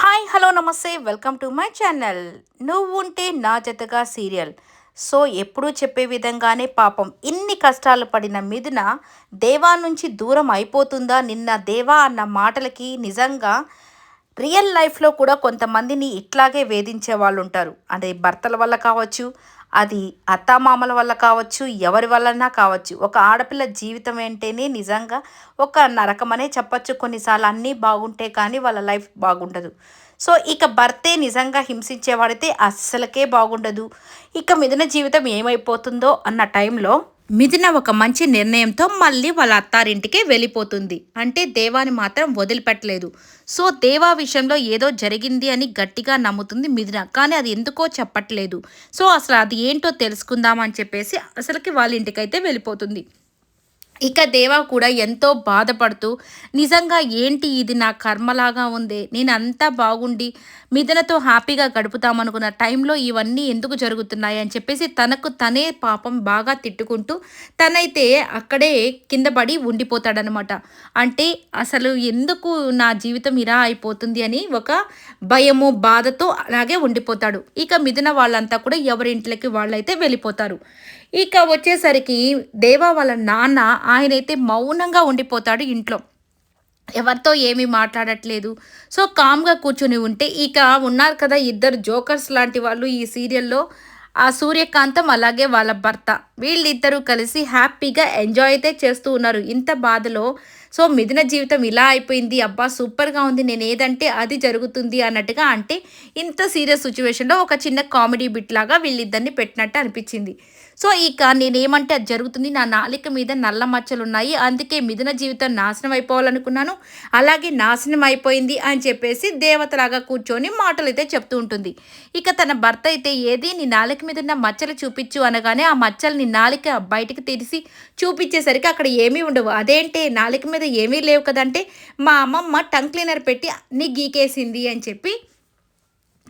Hi hello నమస్తే welcome to my channel. నువ్వుంటే నా జతగా సీరియల్. సో ఎప్పుడూ చెప్పే విధంగానే పాపం ఇన్ని కష్టాలు పడిన మిథున దేవా నుంచి దూరం అయిపోతుందా? నిన్న దేవా అన్న మాటలకి నిజంగా రియల్ లైఫ్లో కూడా కొంతమందిని ఇట్లాగే వేధించే వాళ్ళు ఉంటారు అదే భర్తల వల్ల కావచ్చు అది అత్తామామల వల్ల కావచ్చు ఎవరి వల్లనా కావచ్చు. ఒక ఆడపిల్ల జీవితం ఏంటేనే నిజంగా ఒక నరకమనే చెప్పచ్చు. కొన్నిసార్లు అన్నీ బాగుంటే కానీ వాళ్ళ లైఫ్ బాగుండదు. సో ఇక భర్తే నిజంగా హింసించేవాడితే అస్సలకే బాగుండదు. ఇక మిథున జీవితం ఏమైపోతుందో అన్న టైంలో మిథున ఒక మంచి నిర్ణయంతో మళ్ళీ వాళ్ళ అత్తారింటికి వెళ్ళిపోతుంది. అంటే దేవాని మాత్రం వదిలిపెట్టలేదు. సో దేవా విషయంలో ఏదో జరిగింది అని గట్టిగా నమ్ముతుంది మిథున. కానీ అది ఎందుకో చెప్పట్లేదు. సో అసలు అది ఏంటో తెలుసుకుందామని చెప్పేసి అసలుకి వాళ్ళ ఇంటికైతే వెళ్ళిపోతుంది. ఇక దేవా కూడా ఎంతో బాధపడుతూ నిజంగా ఏంటి ఇది? నా కర్మలాగా ఉంది. నేను అంతా బాగుండి మిథునతో హ్యాపీగా గడుపుతామనుకున్న టైంలో ఇవన్నీ ఎందుకు జరుగుతున్నాయి? అని చెప్పేసి తనకు తనే పాపం బాగా తిట్టుకుంటూ తనైతే అక్కడే కింద పడి ఉండిపోతాడనమాట. అంటే అసలు ఎందుకు నా జీవితం ఇలా అయిపోతుంది అని ఒక భయము బాధతో అలాగే ఉండిపోతాడు. ఇక మిథున వాళ్ళంతా కూడా ఎవరింట్లకి వాళ్ళైతే వెళ్ళిపోతారు. ఇక వచ్చేసరికి దేవా వాళ్ళ నాన్న ఆయనైతే మౌనంగా ఉండిపోతాడు ఇంట్లో. ఎవరితో ఏమీ మాట్లాడట్లేదు. సో కామ్గా కూర్చుని ఉంటే ఇక ఉన్నారు కదా ఇద్దరు జోకర్స్ లాంటి వాళ్ళు ఈ సీరియల్లో. ఆ సూర్యకాంతం అలాగే వాళ్ళ భర్త. వీళ్ళిద్దరూ కలిసి హ్యాపీగా ఎంజాయ్ అయితే చేస్తూ ఉన్నారు. ఇంత బాధలో. సో మిథున జీవితం ఇలా అయిపోయింది. అబ్బా సూపర్గా ఉంది. నేను ఏదంటే అది జరుగుతుంది అన్నట్టుగా అంటే ఇంత సీరియస్ సిచ్యువేషన్లో ఒక చిన్న కామెడీ బిట్ లాగా వీళ్ళిద్దరిని పెట్టినట్టు అనిపించింది. సో ఇక నేనేమంటే అది జరుగుతుంది. నా నాలిక మీద నల్ల మచ్చలు ఉన్నాయి అందుకే మిథున జీవితం నాశనం అయిపోవాలనుకున్నాను. అలాగే నాశనం అయిపోయింది అని చెప్పేసి దేవతలాగా కూర్చొని మాటలు అయితే చెప్తూ ఉంటుంది. ఇక తన భర్త అయితే ఏది? నీ నాలిక మీద ఉన్న మచ్చలు చూపించు అనగానే ఆ మచ్చలు నీ నాలిక బయటకు తీసి చూపించేసరికి అక్కడ ఏమీ ఉండవు. అదేంటే? నాలిక మీద ఏమీ లేవు కదంటే మా అమ్మమ్మ టంగ్ క్లీనర్ పెట్టి నీ గీకేసింది అని చెప్పి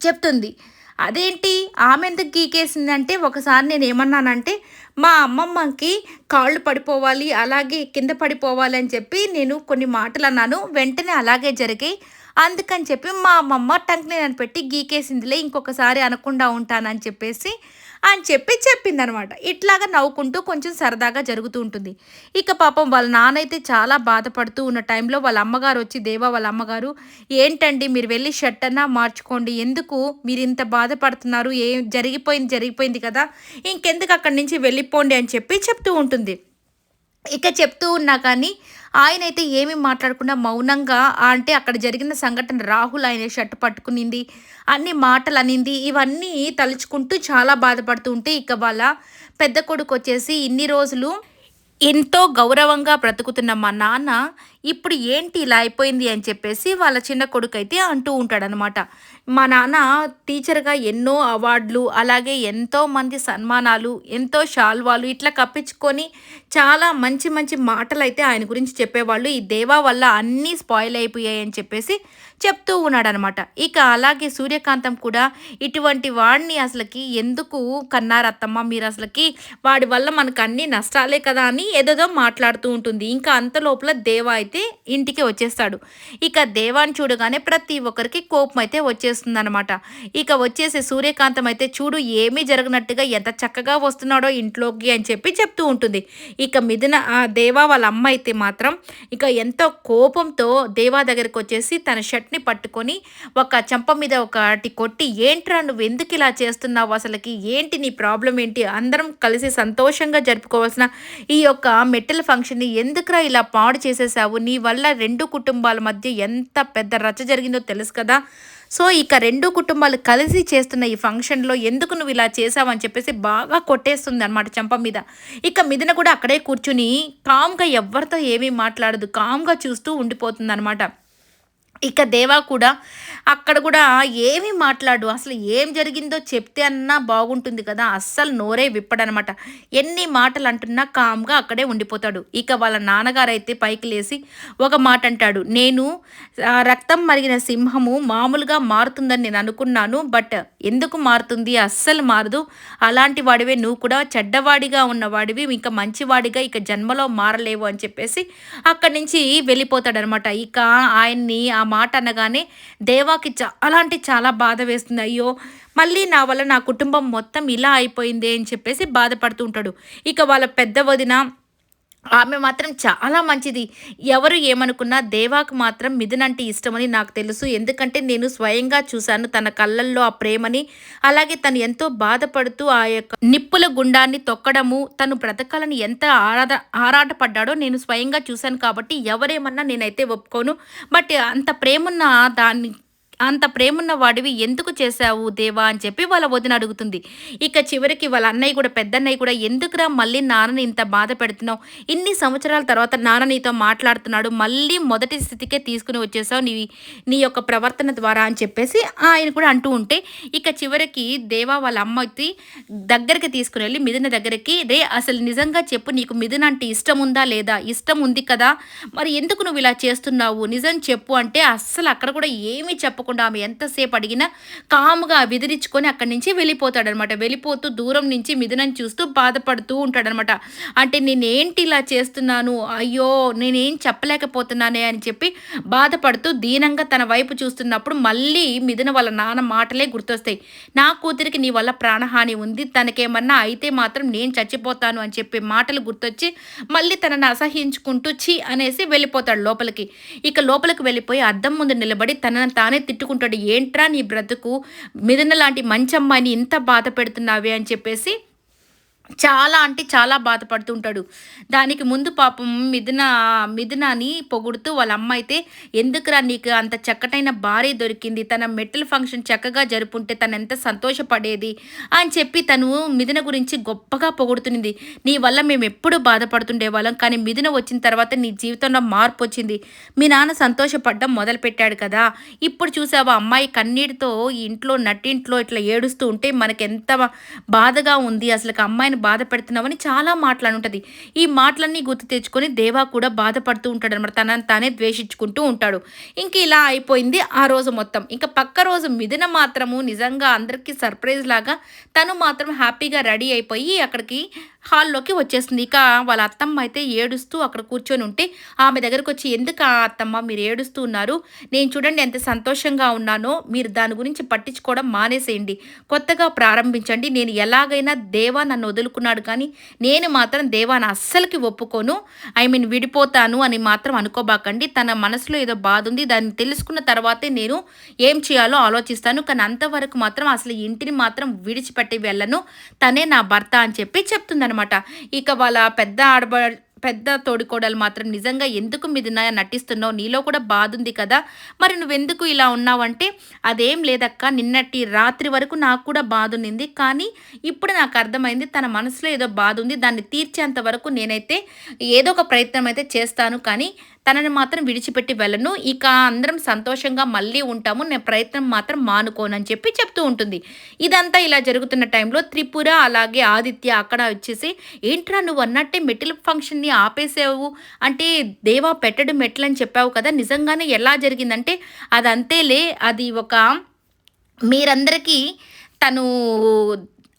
చెప్తుంది. అదేంటి? ఆమె ఎందుకు గీకేసిందంటే ఒకసారి నేను ఏమన్నానంటే మా అమ్మమ్మకి కాళ్ళు పడిపోవాలి అలాగే కింద పడిపోవాలి అని చెప్పి నేను కొన్ని మాటలు అన్నాను. వెంటనే అలాగే జరిగాయి. అందుకని చెప్పి మా అమ్మమ్మ టంక్ నేను పెట్టి గీకేసిందిలే ఇంకొకసారి అనకుండా ఉంటానని చెప్పేసి అని చెప్పి చెప్పిందనమాట. ఇట్లాగా నవ్వుకుంటూ కొంచెం సరదాగా జరుగుతూ ఉంటుంది. ఇక పాపం వాళ్ళ నాన్నైతే చాలా బాధపడుతూ ఉన్న టైంలో వాళ్ళ అమ్మగారు వచ్చి దేవా వాళ్ళ అమ్మగారు ఏంటండి మీరు వెళ్ళి షర్ట్ అన్నా మార్చుకోండి. ఎందుకు మీరు ఇంత బాధపడుతున్నారు? ఏం జరిగిపోయింది జరిగిపోయింది కదా. ఇంకెందుకు అక్కడి నుంచి వెళ్ళిపోండి అని చెప్పి చెప్తూ ఉంటుంది. ఇక చెప్తూ ఉన్నా కానీ ఆయన అయితే ఏమీ మాట్లాడకుండా మౌనంగా అంటే అక్కడ జరిగిన సంఘటన రాహుల్ ఆయన షర్ట్ పట్టుకునింది అన్ని మాటలు అనింది ఇవన్నీ తలుచుకుంటూ చాలా బాధపడుతూ ఉంటే ఇక వాళ్ళ పెద్ద కొడుకు వచ్చేసి ఇన్ని రోజులు ఎంతో గౌరవంగా బ్రతుకుతున్న మా నాన్న ఇప్పుడు ఏంటి ఇలా అయిపోయింది అని చెప్పేసి వాళ్ళ చిన్న కొడుకు అయితే అంటూ ఉంటాడనమాట మా నాన్న టీచర్గా ఎన్నో అవార్డులు అలాగే ఎంతో మంది సన్మానాలు ఎంతో షాల్వాలు ఇట్లా కప్పించుకొని చాలా మంచి మంచి మాటలు అయితే ఆయన గురించి చెప్పేవాళ్ళు. ఈ దేవా వల్ల అన్నీ స్పాయిల్ అయిపోయాయి అని చెప్పేసి చెప్తూ ఉన్నాడనమాట ఇక అలాగే సూర్యకాంతం కూడా ఇటువంటి వాడిని అసలుకి ఎందుకు కన్నారత్తమ్మ? మీరు అసలుకి వాడి వల్ల మనకు అన్ని నష్టాలే కదా అని ఏదేదో మాట్లాడుతూ ఉంటుంది. ఇంకా అంత లోపల దేవా అయితే ఇంటికి వచ్చేస్తాడు. ఇక దేవాన్ని చూడగానే ప్రతి ఒక్కరికి కోపం అయితే వచ్చేస్తుంది అనమాట ఇక వచ్చేసి సూర్యకాంతం అయితే చూడు ఏమీ జరగనట్టుగా ఎంత చక్కగా వస్తున్నాడో ఇంట్లోకి అని చెప్పి చెప్తూ ఉంటుంది. ఇక మిథున ఆ దేవా వాళ్ళ అమ్మ అయితే మాత్రం ఇక ఎంతో కోపంతో దేవా దగ్గరికి వచ్చేసి తన షర్ట్ని పట్టుకొని ఒక చెంప మీద ఒకటి కొట్టి ఏంట్రా నువ్వు ఎందుకు ఇలా చేస్తున్నావు? అసలుకి ఏంటి నీ ప్రాబ్లం ఏంటి? అందరం కలిసి సంతోషంగా జరుపుకోవాల్సిన ఈ యొక్క మెట్టెల ఫంక్షన్ని ఎందుకురా ఇలా పాడు చేసేసావు? నీ వల్ల రెండు కుటుంబాల మధ్య ఎంత పెద్ద రచ్చ జరిగిందో తెలుసు కదా. సో ఇక రెండు కుటుంబాలు కలిసి చేస్తున్న ఈ ఫంక్షన్లో ఎందుకు నువ్వు ఇలా చేసావని చెప్పేసి బాగా కొట్టేస్తుంది అనమాట చెంప మీద. ఇక మిదిన కూడా అక్కడే కూర్చుని కామ్గా ఎవరితో ఏమీ మాట్లాడదు. కామ్గా చూస్తూ ఉండిపోతుంది అనమాట ఇక దేవా కూడా అక్కడ కూడా ఏమీ మాట్లాడు అసలు ఏం జరిగిందో చెప్తే అన్నా బాగుంటుంది కదా అస్సలు నోరే విప్పడనమాట. ఎన్ని మాటలు అంటున్నా కామ్గా అక్కడే ఉండిపోతాడు. ఇక వాళ్ళ నాన్నగారు అయితే పైకి లేచి ఒక మాట అంటాడు నేను రక్తం మరిగిన సింహము మామూలుగా మారుతుందని నేను అనుకున్నాను బట్ ఎందుకు మారుతుంది? అస్సలు మారదు. అలాంటి వాడివే నువ్వు కూడా చెడ్డవాడిగా ఉన్నవాడివి ఇంకా మంచివాడిగా ఇక జన్మలో మారలేవు అని చెప్పేసి అక్కడి నుంచి వెళ్ళిపోతాడనమాట. ఇక ఆయన్ని ఆ మాట అనగానే దేవాకి చాలా అంటే చాలా బాధ వేస్తుంది. అయ్యో మళ్ళీ నా వల్ల నా కుటుంబం మొత్తం ఇలా అయిపోయింది అని చెప్పేసి బాధపడుతూ ఉంటాడు. ఇక వాళ్ళ పెద్ద వదిన ఆమె మాత్రం చాలా మంచిది. ఎవరు ఏమనుకున్నా దేవాకు మాత్రం మిథున్ అంటే ఇష్టమని నాకు తెలుసు. ఎందుకంటే నేను స్వయంగా చూశాను తన కళ్ళల్లో ఆ ప్రేమని. అలాగే తను ఎంతో బాధపడుతూ ఆ యొక్క నిప్పుల గుండాన్ని తొక్కడము తను బ్రతకాలని ఎంత ఆరాధ ఆరాటపడ్డాడో నేను స్వయంగా చూశాను కాబట్టి ఎవరేమన్నా నేనైతే ఒప్పుకోను. బట్ అంత ప్రేమున్న దాన్ని అంత ప్రేమున్న వాడివి ఎందుకు చేశావు దేవా అని చెప్పి వాళ్ళ వదిన అడుగుతుంది. ఇక చివరికి వాళ్ళ అన్నయ్య కూడా పెద్దన్నయ్య కూడా ఎందుకురా మళ్ళీ నాన్నని ఇంత బాధ పెడుతున్నావు? ఇన్ని సంవత్సరాల తర్వాత నాన్న నీతో మాట్లాడుతున్నాడు మళ్ళీ మొదటి స్థితికే తీసుకుని వచ్చేసావు నీ నీ యొక్క ప్రవర్తన ద్వారా అని చెప్పేసి ఆయన కూడా అంటూ ఉంటే ఇక చివరికి దేవా వాళ్ళ అమ్మకి దగ్గరికి తీసుకుని వెళ్ళి మిథున దగ్గరికి రే అసలు నిజంగా చెప్పు నీకు మిథున అంటే ఇష్టం ఉందా లేదా? ఇష్టం ఉంది కదా. మరి ఎందుకు నువ్వు ఇలా చేస్తున్నావు? నిజం చెప్పు అంటే అస్సలు అక్కడ కూడా ఏమీ చెప్పకుండా ఆమె ఎంతసేపు అడిగినా కాముగా విదిరించుకొని అక్కడి నుంచి వెళ్ళిపోతాడనమాట. వెళ్ళిపోతూ దూరం నుంచి మిథునని చూస్తూ బాధపడుతూ ఉంటాడనమాట. అంటే నేనేంటి ఇలా చేస్తున్నాను? అయ్యో నేనేం చెప్పలేకపోతున్నానే? అని చెప్పి బాధపడుతూ దీనంగా తన వైపు చూస్తున్నప్పుడు మళ్ళీ మిథున వాళ్ళ నాన్న మాటలే గుర్తొస్తాయి. నా కూతురికి నీ వల్ల ప్రాణహాని ఉంది. తనకేమన్నా అయితే మాత్రం నేను చచ్చిపోతాను అని చెప్పి మాటలు గుర్తొచ్చి మళ్ళీ తనని అసహించుకుంటూ చి అనేసి వెళ్ళిపోతాడు లోపలికి. ఇక లోపలికి వెళ్ళిపోయి అద్దం ముందు నిలబడి తనని తానే తిట్టుకుంటాడు ఏంట్రా నీ బ్రతుకు? మిథున లాంటి మంచి అమ్మాయిని ఇంత బాధ పెడుతున్నావే? అని చెప్పేసి చాలా అంటే చాలా బాధపడుతుంటాడు దానికి ముందు పాపం మిథున మిథునాని పొగుడుతూ వాళ్ళ అమ్మ అయితే ఎందుకురా నీకు అంత చక్కటైన భార్య దొరికింది? తన మెట్టల ఫంక్షన్ చక్కగా జరుపుంటే తను ఎంత సంతోషపడేది? అని చెప్పి తను మిథున గురించి గొప్పగా పొగుడుతుంది. నీ వల్ల మేము ఎప్పుడూ బాధపడుతుండే వాళ్ళం కానీ మిథున వచ్చిన తర్వాత నీ జీవితంలో మార్పు వచ్చింది. మీ నాన్న సంతోషపడ్డం మొదలుపెట్టాడు కదా. ఇప్పుడు చూసావా అమ్మాయి కన్నీటితో ఇంట్లో నట్టింట్లో ఇట్లా ఏడుస్తూ ఉంటే మనకెంత బాధగా ఉంది. అసలు అమ్మాయిని బాధ పెడుతున్నావని చాలా మాటలు ఉంటుంది ఈ మాటలన్నీ గుర్తు తెచ్చుకొని దేవా కూడా బాధపడుతూ ఉంటాడు అనమాట తనని తానే ద్వేషించుకుంటూ ఉంటాడు. ఇంక ఇలా అయిపోయింది ఆ రోజు మొత్తం. ఇంకా పక్క రోజు మిథున మాత్రము నిజంగా అందరికీ సర్ప్రైజ్ లాగా తను మాత్రం హ్యాపీగా రెడీ అయిపోయి అక్కడికి హాల్లోకి వచ్చేస్తుంది ఇక వాళ్ళ అత్తమ్మ అయితే ఏడుస్తూ అక్కడ కూర్చొని ఉంటే ఆమె దగ్గరకు వచ్చి ఎందుకు ఆ అత్తమ్మ మీరు ఏడుస్తూ ఉన్నారు? నేను చూడండి ఎంత సంతోషంగా ఉన్నానో మీరు దాని గురించి పట్టించుకోవడం మానేసేయండి. కొత్తగా ప్రారంభించండి. నేను ఎలాగైనా దేవా నన్ను వదులుకున్నాడు కానీ నేను మాత్రం దేవాని అస్సలకి ఒప్పుకోను. ఐ మీన్ విడిపోతాను అని మాత్రం అనుకోబాకండి. తన మనసులో ఏదో బాధ ఉంది. దాన్ని తెలుసుకున్న తర్వాతే నేను ఏం చేయాలో ఆలోచిస్తాను. కానీ అంతవరకు మాత్రం అసలు ఇంటిని మాత్రం విడిచిపెట్టి వెళ్ళను. తనే నా భర్త అని చెప్పి అనమాట. ఇక వాళ్ళ పెద్ద ఆడబ పెద్ద తోడికోడలు మాత్రం నిజంగా ఎందుకు మీద నటిస్తున్నావు? నీలో కూడా బాధ ఉంది కదా? మరి నువ్వెందుకు ఇలా ఉన్నావంటే అదేం లేదక్క నిన్నటి రాత్రి వరకు నాకు కూడా బాధ ఉండింది కానీ ఇప్పుడు నాకు అర్థమైంది తన మనసులో ఏదో బాధ ఉంది దాన్ని తీర్చేంత వరకు నేనైతే ఏదో ఒక ప్రయత్నం అయితే చేస్తాను. కానీ తనని మాత్రం విడిచిపెట్టి వెళ్ళను. ఇక అందరం సంతోషంగా మళ్ళీ ఉంటాము. నేను ప్రయత్నం మాత్రం మానుకోనని చెప్పి చెప్తూ ఉంటుంది. ఇదంతా ఇలా జరుగుతున్న టైంలో త్రిపుర అలాగే ఆదిత్య అక్కడ వచ్చేసి ఏంట్రా నువ్వు అన్నట్టే మెటిల్ ఫంక్షన్ని ఆపేసావు? అంటే దేవా పెట్టడం మెట్లని చెప్పావు కదా? నిజంగానే ఎలా జరిగిందంటే అది అంతేలే అది ఒక మీరందరికీ తను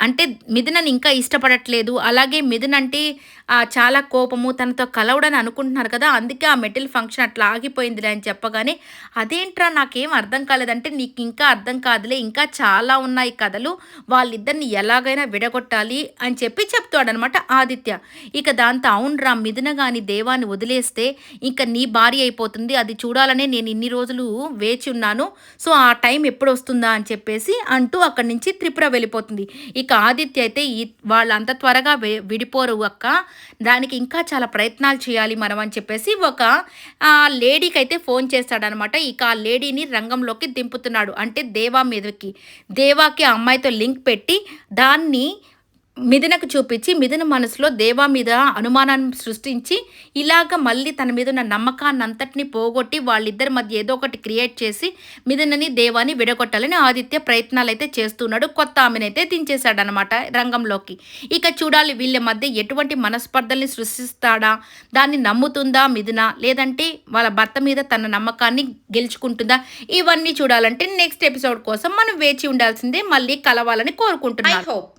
అంటే మిథునని ఇంకా ఇష్టపడట్లేదు. అలాగే మిథున్ అంటే చాలా కోపము తనతో కలవడని అనుకుంటున్నారు కదా అందుకే ఆ మెటల్ ఫంక్షన్ అట్లా ఆగిపోయిందిలే అని చెప్పగానే అదేంట్రా నాకేం అర్థం కాలేదంటే నీకు ఇంకా అర్థం కాదులే ఇంకా చాలా ఉన్నాయి కథలు వాళ్ళిద్దరిని ఎలాగైనా విడగొట్టాలి అని చెప్పి చెప్తాడనమాట ఆదిత్య. ఇక దాంతో అవునరా మిథున గాని దేవాన్ని వదిలేస్తే ఇంకా నీ భార్య అయిపోతుంది అది చూడాలనే నేను ఇన్ని రోజులు వేచి ఉన్నాను సో ఆ టైం ఎప్పుడు వస్తుందా అని చెప్పేసి అంటూ అక్కడి నుంచి త్రిపుర వెళ్ళిపోతుంది. ఇక ఆదిత్య అయితే ఈ వాళ్ళంత త్వరగా విడిపోరు అక్క దానికి ఇంకా చాలా ప్రయత్నాలు చేయాలి మనం అని చెప్పేసి ఒక లేడీకి అయితే ఫోన్ చేస్తాడనమాట. ఇక ఆ లేడీని రంగంలోకి దింపుతున్నాడు. అంటే దేవా మీదకి. దేవాకి ఆ అమ్మాయితో లింక్ పెట్టి దాన్ని మిథునకు చూపించి మిథున మనసులో దేవా మీద అనుమానాన్ని సృష్టించి ఇలాగ మళ్ళీ తన మీద ఉన్న నమ్మకాన్ని అంతటిని పోగొట్టి వాళ్ళిద్దరి మధ్య ఏదో ఒకటి క్రియేట్ చేసి మిథునని దేవాని విడగొట్టాలని ఆదిత్య ప్రయత్నాలు అయితే చేస్తున్నాడు. కొత్త ఆమెనైతే దించేశాడనమాట రంగంలోకి. ఇక చూడాలి వీళ్ళ మధ్య ఎటువంటి మనస్పర్ధల్ని సృష్టిస్తాడా? దాన్ని నమ్ముతుందా మిథున? లేదంటే వాళ్ళ భర్త మీద తన నమ్మకాన్ని గెలుచుకుంటుందా? ఇవన్నీ చూడాలంటే నెక్స్ట్ ఎపిసోడ్ కోసం మనం వేచి ఉండాల్సిందే. మళ్ళీ కలవాలని కోరుకుంటున్నాను.